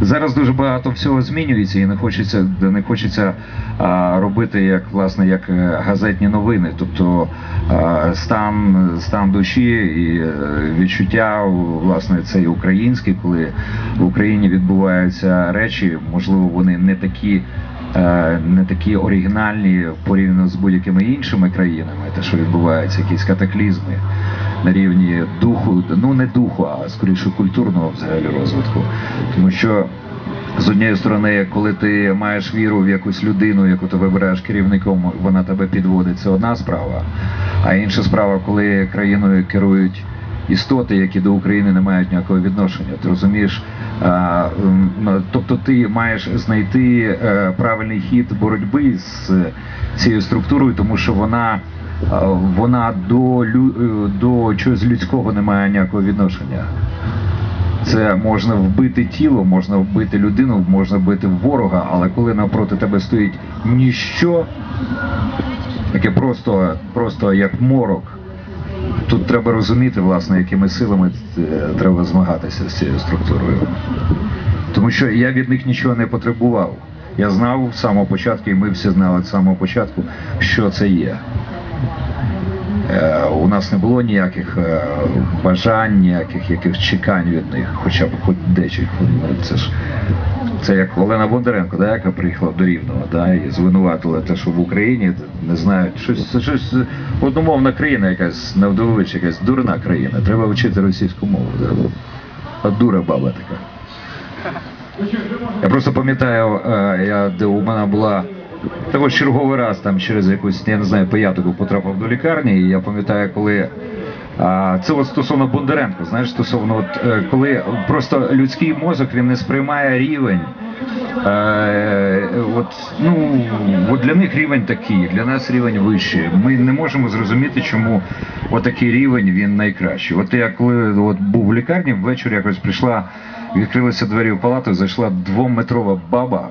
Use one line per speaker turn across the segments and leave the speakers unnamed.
зараз дуже багато всього змінюється і не хочеться не хочеться а, робити як власне як е, газетні новини, тобто а, стан, стан душі і е, відчуття власне цей український, коли в Україні відбуваються речі, можливо, вони не такі. е, Не такі оригінальні порівняно з будь-якими іншими країнами, те, що відбувається, якісь катаклізми на рівні духу, ну не духу, а скоріше культурного взагалі розвитку. Тому що з однієї сторони, коли ти маєш віру в якусь людину, яку ти вибираєш керівником, вона тебе підводить, це одна справа. А інша справа, коли країною керують істоти, які до України не мають ніякого відношення. Ти розумієш? Тобто ти маєш знайти е, правильний хід боротьби з цією структурою, тому що вона. Вона до е, до чогось людського не має ніякого відношення. Це можна вбити тіло, можна вбити людину, можна вбити ворога, але коли навпроти тебе стоїть ніщо, таке просто, просто як морок, тут треба розуміти, власне, якими силами е, треба змагатися з цією структурою. Тому що я від них нічого не потребував. Я знав з самого початку, і ми всі знали з самого початку, що це є. Е, У нас не було ніяких е, бажань, ніяких яких чекань від них, хоча б хоч дечих. Це ж це як Олена Бондаренко, да, яка приїхала до Рівного, да, і звинуватила те, що в Україні не знаю, щось щось одномовна країна, якась навдович, якась дурна країна. Треба вчити російську мову. Да. А дура баба така. Я просто пам'ятаю, е, я де у мене була та ось черговий раз там через якусь, я не знаю, пиятику потрапив до лікарні, і я пам'ятаю, коли. А, це от стосовно Бондаренко, знаєш, стосовно от, е, коли просто людський мозок він не сприймає рівень. Е, от, ну, от для них рівень такий, для нас рівень вищий. Ми не можемо зрозуміти, чому отакий рівень він найкращий. От я коли от, був в лікарні, ввечері якось прийшла, відкрилися двері в палату, зайшла двометрова баба,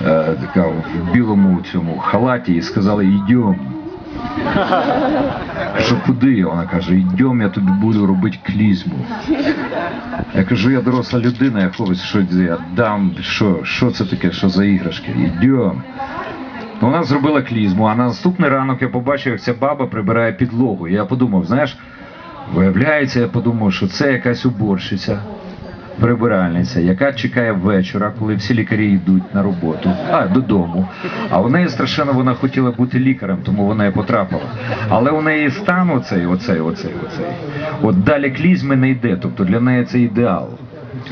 така в білому цьому халаті, і сказала, йдемо. Що куди? Вона каже, йдемо, я тобі буду робити клізму. Я кажу, я доросла людина, я хлопець, що я дам, що, що це таке, що за іграшки? Йдемо. Ну, Вона зробила клізму, а на наступний ранок я побачив, як ця баба прибирає підлогу. Я подумав, знаєш, виявляється, я подумав, що це якась уборщиця, прибиральниця, яка чекає вечора, коли всі лікарі йдуть на роботу, а додому. А у неї страшенно вона хотіла бути лікарем, тому вона і потрапила. Але у неї стан оцей, оцей, оцей, оцей. От далі клізми не йде, тобто для неї це ідеал.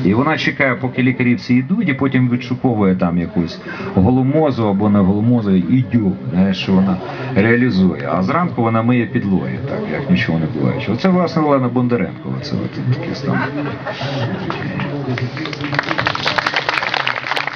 І вона чекає, поки лікарі всі йдуть, і потім відшуковує там якусь голомозу або не голомозу, і йдю, що вона реалізує. А зранку вона миє підлоги, так, як нічого не буває. Оце, власне, Олена Бондаренко, оце от такий стан.